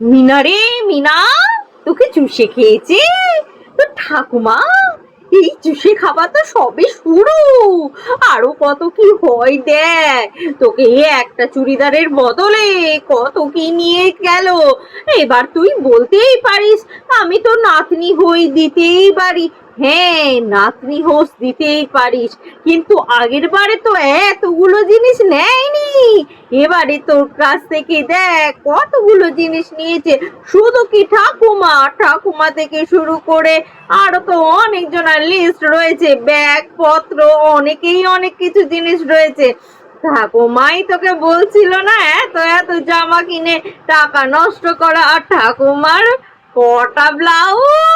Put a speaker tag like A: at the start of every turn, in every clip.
A: মিনা রে, মিনা, তোকে চুষে খেয়েছে। তো ঠাকুমা, এই চুষে খাবার তো সবে শুরু। আরও কত কি হয় দেখ, তোকে একটা চুড়িদারের বদলে কত কি নিয়ে গেল। এবার তুই বলতেই পারিস, আমি তো নাতনি হই দিতেই পারি। হ্যাঁ নাতনি হোস দিতেই পারিস। কিন্তু আগের বারে তো এতগুলো জিনিস নেয়নি। এবারে তোর কাছ থেকে দেখ, কতগুলো জিনিস নিয়েছে। শুধু কি ঠাকুমা? ঠাকুমা থেকে শুরু করে আরও তো অনেক জনের লিস্ট রয়েছে। ব্যাগ পত্র অনেকেই অনেক কিছু জিনিস রয়েছে। ঠাকুমাই তোকে বলছিল না, এত এত জামা কিনে টাকা নষ্ট করা। আর ঠাকুমার কটা ব্লাউজ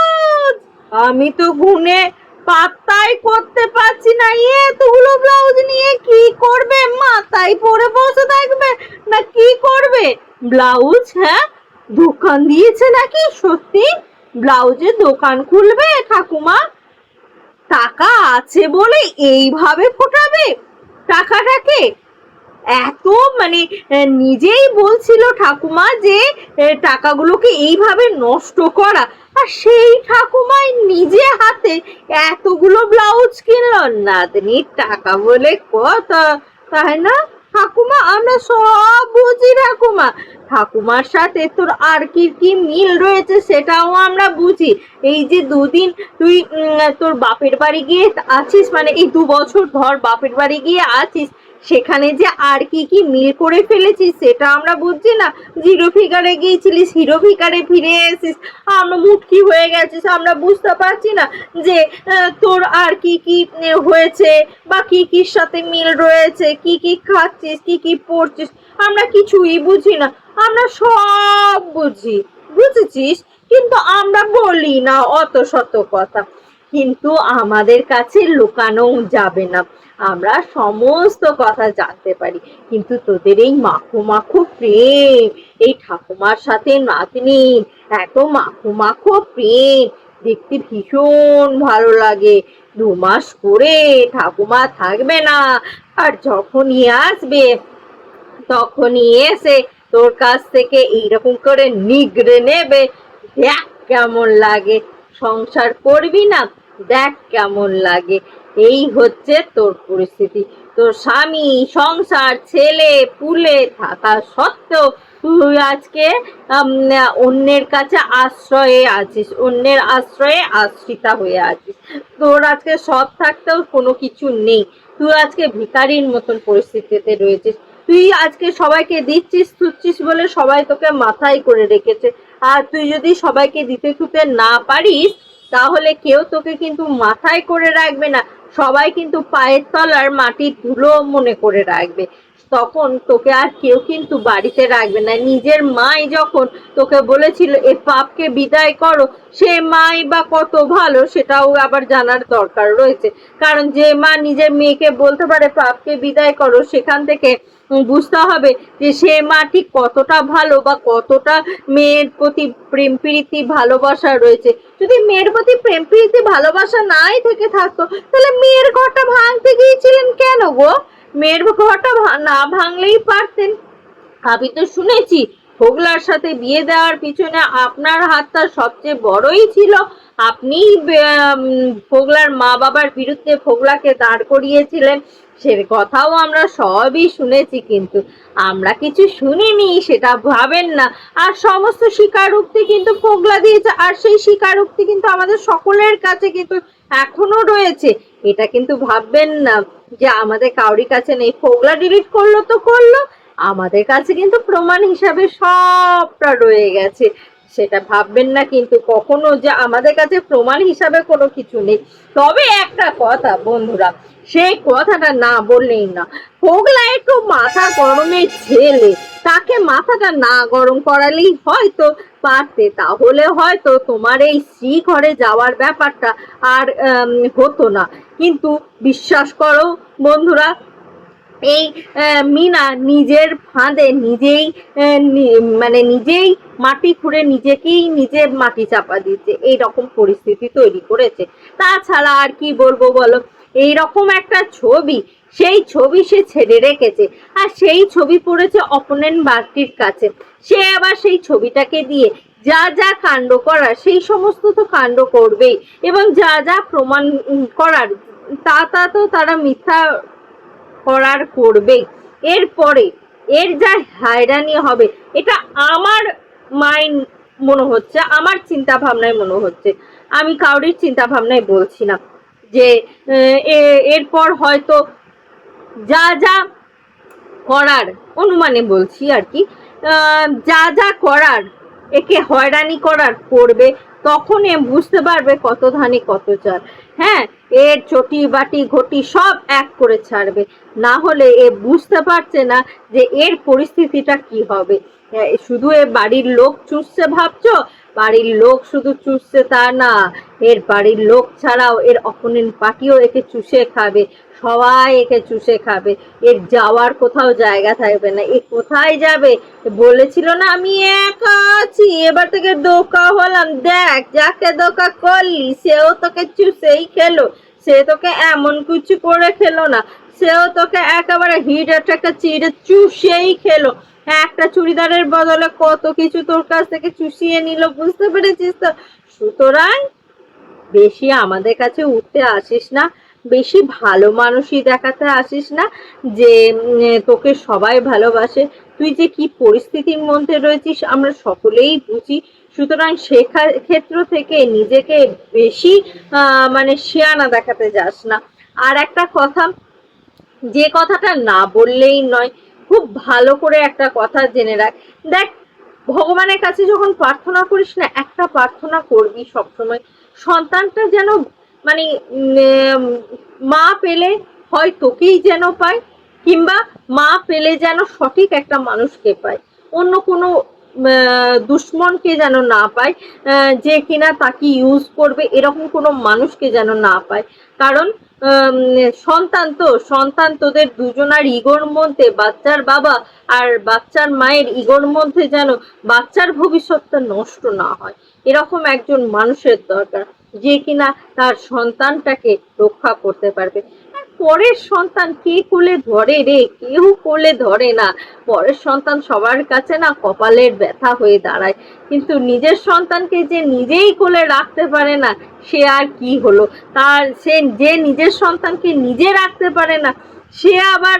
A: আমি তো গুনে পাত্তাই করতে পারছি না। ইয়ে এতগুলো ব্লাউজ নিয়ে কি করবে? মাথায় পরে বসে থাকবে? না কি করবে? ব্লাউজ হ্যাঁ? দোকান দিয়েছে নাকি? সত্যি? ব্লাউজের দোকান খুলবে ঠাকুমা? টাকা আছে বলে এইভাবে ফোটাবে? টাকাটাকে এত মানে নিজেই বলছিল ঠাকুমা যে টাকাগুলোকে এইভাবে নষ্ট করা। আর সেই ঠাকুমাই নিজে হাতে এতগুলো ব্লাউজ কিনলো। নাতনির টাকা বলে কথা, তাই না? ঠাকুমা, আমরা সব বুঝি ঠাকুমা। ঠাকুমার সাথে তোর আর কি কি মিল রয়েছে সেটাও আমরা বুঝি। এই যে দুদিন তুই তোর বাপের বাড়ি গিয়ে আছিস মানে এই দু বছর ধর বাপের বাড়ি গিয়ে আছিস সেখানে যে আর কি কি মিল করে ফেলেছিস সেটা আমরা বুঝছি না। জিরো ফিগারে গিয়েছিলিস, হিরো ফিগারে ফিরে এসেছিস। আমরা মুটকি হয়ে গেছিস, আমরা বুঝতে পারছি না যে তোর আর কি কি হয়েছে বা কি কির সাথে মিল রয়েছে, কি কি খাচ্ছিস, কি কি পড়ছিস, আমরা কিছুই বুঝি না। আমরা সব বুঝি, বুঝেছিস? কিন্তু আমরা বলি না অত শত কথা। কিন্তু আমাদের কাছে লুকানো যাবে না। আমরা সমস্ত কথা জানতে পারি, কিন্তু তোদের এই মাখো মাখো প্রেম, এই ঠাকুমার সাথে নাতনি, এত মাখো মাখো প্রেম, দেখতে ভীষণ ভালো লাগে। দু মাস করে ঠাকুমা থাকবে না, আর যখনই আসবে, তখনই এসে তোর কাছ থেকে এইরকম করে নিগড়ে নেবে। দেখ কেমন লাগে। সংসার করবি না? দেখ কেমন লাগে। এই হচ্ছে তোর পরিস্থিতি। তোর স্বামী, সংসার, ছেলে, পুলে থাকা সত্ত্বেও তুই আজকে অন্যের কাছে আশ্রয়ে আছিস, অন্যের আশ্রয়ে আশ্রিতা হয়ে আছিস। তোর আজকে সব থাকতেও কোনো কিছু নেই। তুই আজকে ভিখারির মতন পরিস্থিতিতে রয়েছিস। তুই আজকে সবাইকে দিচ্ছিস তুচ্ছিস বলে সবাই তোকে মাথায় করে রেখেছে। আর তুই যদি সবাইকে দিতে থুতে না পারিস তাহলে কেউ তোকে কিন্তু মাথায় করে রাখবে না। সবাই কিন্তু পায়ের তলার মাটির ধুলো মনে করে রাখবে। তখন তোকে আর কেউ কিন্তু বাড়িতে রাখবে না। নিজের মাই যখন তোকে বলেছিল, এ পাপকে বিদায় করো, সে মাই বা কত ভালো, সেটাও আবার জানার দরকার রয়েছে। কারণ যে মা নিজের মেয়েকে বলতে পারে, পাপকে বিদায় করো, সেখান থেকে বুঝতে হবে যে সে মা ঠিক কতটা ভালো বা কতটা মেয়ের প্রতি প্রেম প্রীতি, ভালোবাসা রয়েছে। যদি মেয়ের প্রতি প্রেম প্রীতি, ভালোবাসা নাই থেকে থাকতো, তাহলে মেয়ের ঘরটা ভাঙতে গিয়েছিলেন কেন গো? মেয়ের ঘরটা না ভাঙলেই পারতেন। আমি তো শুনেছি ফোগলার সাথে বিয়ে দেওয়ার পিছনে আপনার হাতটা সবচেয়ে বড়ই ছিল। আপনি ফোগলার মা বাবার বিরুদ্ধে ফোগলাকে দাঁড় করিয়েছিলেন। সে কথাও আমরা সবই শুনেছি, কিন্তু আমরা কিছু শুনিনি, সেটা ভাবেন না। আর সমস্ত স্বীকারোক্তি কিন্তু ফোগলা দিয়েছে, আর সেই স্বীকারোক্তি কিন্তু আমাদের সকলের কাছে কিন্তু এখনও রয়েছে। এটা কিন্তু ভাববেন না যে আমাদের কাউরি কাছে নেই। ফোগলা ডিলিট করল তো করল, আমাদের কাছে কিন্তু প্রমাণ হিসাবে সবটা রয়ে গেছে। সেটা ভাববেন না, কিন্তু কখনো যে আমাদের কাছে প্রমাণ হিসাবে কোনো কিছু নেই। তবে একটা কথা বন্ধুরা, সেই কথাটা না বললেই না। ফোগলা একটু মাথা গরমে ছেলে তাকে মাথাটা না গরম করালেই হয়তো পারতে। তাহলে হয়তো তোমার এই শ্রী ঘরে যাওয়ার ব্যাপারটা আর হতো না। কিন্তু বিশ্বাস করো বন্ধুরা এই মিনা নিজের ফাঁদে নিজেই মানে নিজেই মাটি খুঁড়ে নিজেকেই নিজে মাটি চাপা দিচ্ছে এই রকম পরিস্থিতি তৈরি করেছে। তাছাড়া আর কি বলব বলো এই রকম একটা ছবি, সেই ছবি সে ছেড়ে রেখেছে, আর সেই ছবি পড়েছে অপোনেন্ট পার্টির কাছে। সে আবার সেই ছবিটাকে দিয়ে যা যা কাণ্ড করার, সেই সমস্ত তো কাণ্ড করবেই, এবং যা যা প্রমাণ করার, তা তা তো তারা মিথ্যা করার করবেই এরপরে এর যা হয়রানি হবে, এটা আমার মাইন্ড মনে হচ্ছে, আমার চিন্তা ভাবনায় মনে হচ্ছে। আমি কাউরির চিন্তা ভাবনায় বলছি না যে এরপর হয়তো যা যা করার অনুমানে বলছি আর কি যা যা করার, একে হয়রানি করার করবে, তখন এ বুঝতে পারবে কত ধানে কত চাল হ্যাঁ এর চটি বাটি ঘটি সব এক করে ছাড়বে। না হলে এ বুঝতে পারছে না যে এর পরিস্থিতিটা কি হবে। শুধু এ বাড়ির লোক চুষছে ভাবছ? বাড়ির লোক শুধু চুষছে তা না, এর বাড়ির লোক ছাড়াও এর অপোনেন্ট পার্টিও একে চুষে খাবে, সবাই একে চুষে খাবে। এর যাওয়ার কোথাও জায়গা থাকবে না। এ কোথায় যাবে? বলেছিল না, আমি একা আছি। এবার থেকে দোকা হলাম। দেখ, যাকে দোকা করলি, সেও তোকে চুষেই খেলো। সে তোকে এমন কিছু করে খেলো না। সেও তোকে একেবারে হিট একটা চিড়ে চুষেই খেলো। একটা চুড়িদারের বদলে কত কিছু তোর কাছ থেকে চুষিয়ে নিল, বুঝতে পেরেছিস তো? সুতরাং বেশি আমাদের কাছে উঠতে আসিস না, বেশি ভালো মানুষই দেখাতে আসিস না যে তোকে সবাই ভালোবাসে। তুই যে কি পরিস্থিতির মধ্যে রয়েছিস, আমরা সকলেই বুঝি। সুতরাং শেখার ক্ষেত্র থেকে নিজেকে বেশি মানে শেয়ানা দেখাতে যাস না। আর একটা কথা, যে কথাটা না বললেই নয় খুব ভালো করে একটা কথা জেনে রাখ। দেখ, ভগবানের কাছে যখন প্রার্থনা করিস না, একটা প্রার্থনা করবি সবসময়। সন্তানটা যেন মানে মা পেলে হয় তোকেই যেন পায়, কিংবা মা পেলে যেন সঠিক একটা মানুষকে পায়। অন্য কোনো দুশ্মনকে যেন না পায় যে কিনা তাকে ইউজ করবে, এরকম কোনো মানুষকে যেন না পায়। কারণ সন্তান তো, সন্তান তোদের দুজনার ইগোর মধ্যে, বাচ্চার বাবা আর বাচ্চার মায়ের ইগোর মধ্যে যেন বাচ্চার ভবিষ্যৎটা নষ্ট না হয়। এরকম একজন মানুষের দরকার, যে কিনা তার সন্তানটাকে রক্ষা করতে পারবে। পরের সন্তান কে কোলে ধরে রে? কেউ কোলে ধরে না। পরের সন্তান সবার কাছে না কপালের ব্যথা হয়ে দাঁড়ায়। কিন্তু নিজের সন্তানকে যে নিজেই কোলে রাখতে পারে না, সে আর কি হলো? তার সে যে নিজের সন্তানকে নিজে রাখতে পারে না, সে আবার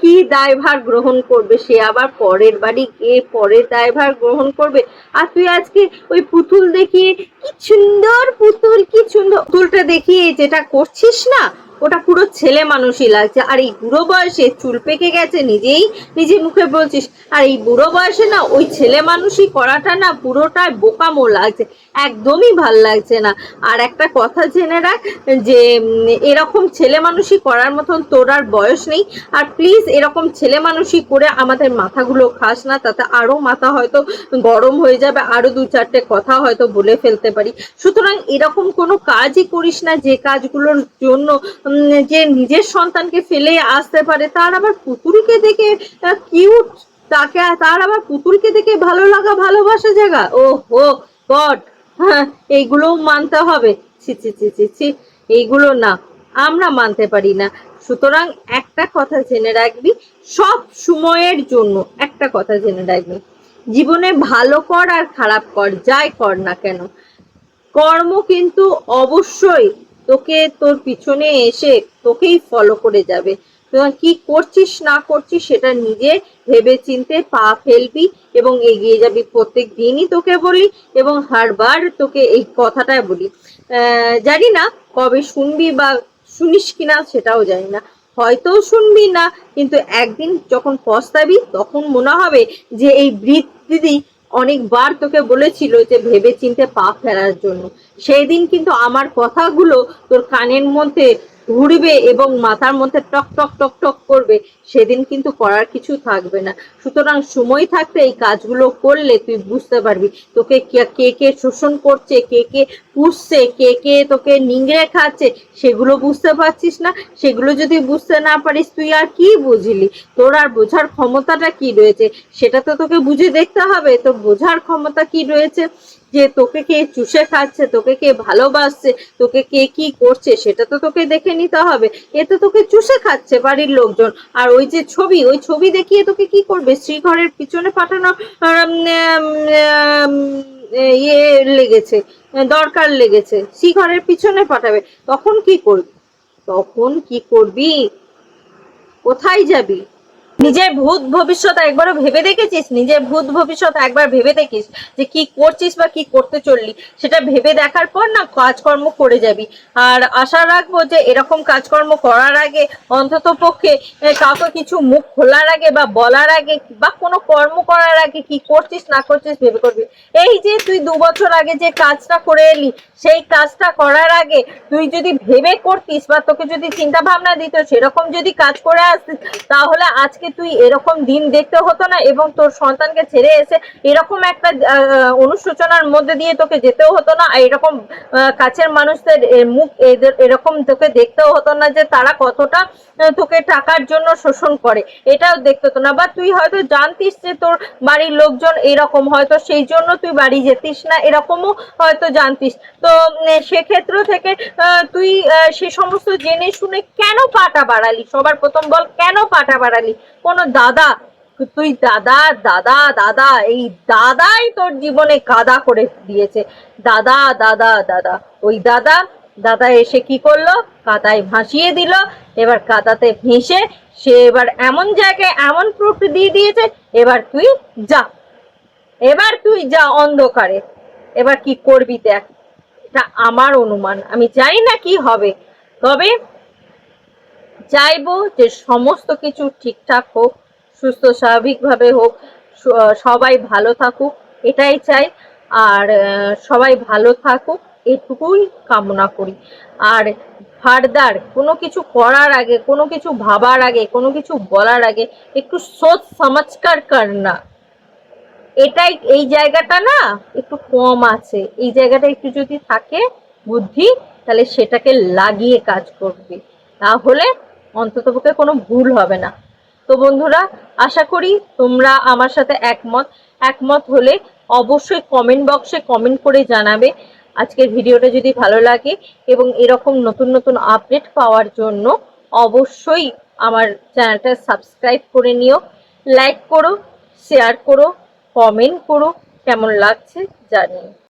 A: কি দায়ভার গ্রহণ করবে? সে আবার পরের বাড়ি কে পরের দায়ভার গ্রহণ করবে? আর তুই আজকে ওই পুতুল দেখিয়ে কি সুন্দর পুতুল, কি সুন্দর পুতুলটা দেখিয়ে যেটা করছিস না ওটা পুরো ছেলে মানুষই লাগছে। আর এই বুড়ো বয়সে চুল পেকে গেছে, নিজেই নিজে মুখে বলছিস। আর এই বুড়ো বয়সে না ওই ছেলে মানুষই করাটা না পুরোটাই বোকামো লাগছে। একদমই ভালো লাগছে না। আর একটা কথা জেনে রাখ যে এরকম ছেলে মানুষই করার মতন তোর আর বয়স নেই। আর প্লিজ এরকম ছেলে মানুষই করে আমাদের মাথাগুলো খাস না, তাতে আরও মাথা হয়তো গরম হয়ে যাবে, আরও দু চারটে কথা হয়তো বলে ফেলতে পারি। সুতরাং এরকম কোনো কাজই করিস না যে কাজগুলোর জন্য যে নিজের সন্তানকে ফেলে আসতে পারে, তার আবার পুতুলকে দেখে কিউট তাকে, তার আবার পুতুলকে দেখে ভালো লাগা, ভালোবাসা জায়গা ও হো গড হ্যাঁ এইগুলোও মানতে হবে। ছি ছি ছি ছি ছি, এইগুলো না, আমরা মানতে পারি না। সুতরাং একটা কথা জেনে রাখবি, সব সময়ের জন্য একটা কথা জেনে রাখবি, জীবনে ভালো কর আর খারাপ কর, যাই কর না কেন, কর্ম কিন্তু অবশ্যই তোকে তোর পিছনে এসে তোকেই ফলো করে যাবে। কি করছিস, না করছিস, সেটা নিজে ভেবে চিনতে পা ফেলবি এবং এগিয়ে যাবি। প্রত্যেক দিনই তোকে বলি এবং হারবার তোকে এই কথাটাই বলি। জানি না কবে শুনবি বা শুনিস কিনা সেটাও জানি না। হয়তো শুনবি না, কিন্তু একদিন যখন পস্তাবি তখন মনে হবে যে এই দিদি অনেকবার তোকে বলেছিল যে ভেবে চিনতে পা ফেরার জন্য। সেই দিন কিন্তু আমার কথাগুলো তোর কানের মধ্যে ঘুরবে এবং মাথার মধ্যে টক টক টক টক করবে, সেদিন কিন্তু করার কিছু থাকবে না। সুতরাং সময় থাকতে এই কাজগুলো করলে তুই বুঝতে পারবি তোকে কে কে শোষণ করছে, কে কে পুষছে, কে কে তোকে নিংড়ে খাচ্ছে, সেগুলো বুঝতে পারছিস না। সেগুলো যদি বুঝতে না পারিস, তুই আর কি বুঝলি? তোর আর বোঝার ক্ষমতাটা কি রয়েছে? সেটা তো তোকে বুঝে দেখতে হবে। তো বোঝার ক্ষমতা কি রয়েছে? যে তোকে কে চুষে খাচ্ছে, তোকে কে ভালোবাসছে, তোকে কে কি করছে, সেটা তো তোকে দেখে নিতে হবে। এ তো তোকে চুষে খাচ্ছে বাড়ির লোকজন। আর ওই যে ছবি, ওই ছবি দেখিয়ে তোকে কি করবে? শ্রীঘরের পিছনে পাঠানো ইয়ে লেগেছে, দরকার লেগেছে। শ্রীঘরের পিছনে পাঠাবে। তখন কি করবি? তখন কি করবি? কোথায় যাবি? নিজের ভূত ভবিষ্যৎ একবারও ভেবে দেখেছিস? নিজের ভূত ভবিষ্যৎ একবার ভেবে দেখিস যে কি করছিস বা কি করতে চললি। সেটা ভেবে দেখার পর না কাজকর্ম করে যাবি। আর আশা রাখব যে এরকম কাজকর্ম করার আগে, অন্তত পক্ষে কাউকে কিছু মুখ খোলার আগে বা বলার আগে বা কোনো কর্ম করার আগে কি করছিস, না করছিস ভেবে করবি। এই যে তুই দু বছর আগে যে কাজটা করে এলি, সেই কাজটা করার আগে তুই যদি ভেবে করতিস বা তোকে যদি চিন্তা ভাবনা দিত, সেরকম যদি কাজ করে আসতিস, তাহলে আজকে তুই এরকম দিন দেখতে হতো না এবং তোর সন্তানকে ছেড়ে এসে এরকম একটা অনুশোচনার মধ্যে দিয়ে তোকে যেতেও হতো না। আর এরকম কাছের মানুষদের মুখ এদের এরকম তোকে দেখতেও হতো না যে তারা কতটা তোকে টাকার জন্য শোষণ করে। এটাও দেখতে হতো না। বা তুই হয়তো জানতিস যে তোর বাড়ির লোকজন এরকম, হয়তো সেই জন্য তুই বাড়ি যেতিস না, এরকমও হয়তো জানতিস। তো সেক্ষেত্র থেকে তুই সে সমস্ত জেনে শুনে কেন পাটা বাড়ালি? সবার প্রথম বল, কেন পাটা বাড়ালি? কোনো দাদা, তুই দাদা দাদা দাদা, এই দাদাই তোর জীবনে কাদা করে দিয়েছে। দাদা দাদা দাদা, ওই দাদা দাদা এসে কি করল? কাদায় ভাসিয়ে দিল, এবার কাদাতে ভেসে সে এবার এমন জায়গায় এমন প্রুফ দিয়ে দিয়েছে, এবার তুই যা। এবার তুই যা অন্ধকারে। এবার কি করবি দেখ, এটা আমার অনুমান। আমি জানি না কি হবে। তবে চাইব যে সমস্ত কিছু ঠিকঠাক হোক, সুস্থ স্বাভাবিকভাবে হোক সবাই ভালো থাকুক, এটাই চাই। আর সবাই ভালো থাকুক, এটুকুই কামনা করি। আর ফার্দার, কোনো কিছু করার আগে, কোনো কিছু ভাবার আগে, কোনো কিছু বলার আগে একটু সোচ সমাজকার করনা এটাই, এই জায়গাটা না একটু কম আছে। এই জায়গাটা একটু যদি থাকে বুদ্ধি, তাহলে সেটাকে লাগিয়ে কাজ করবে। তাহলে অন্ততপক্ষে কোনো ভুল হবে না। তো বন্ধুরা, আশা করি তোমরা আমার সাথে একমত। একমত হলে অবশ্যই কমেন্ট বক্সে কমেন্ট করে জানাবে আজকের ভিডিওটা যদি ভালো লাগে এবং এরকম নতুন নতুন আপডেট পাওয়ার জন্য অবশ্যই আমার চ্যানেলটা সাবস্ক্রাইব করে নিও। লাইক করো শেয়ার করো কমেন্ট করো। কেমন লাগছে জানিও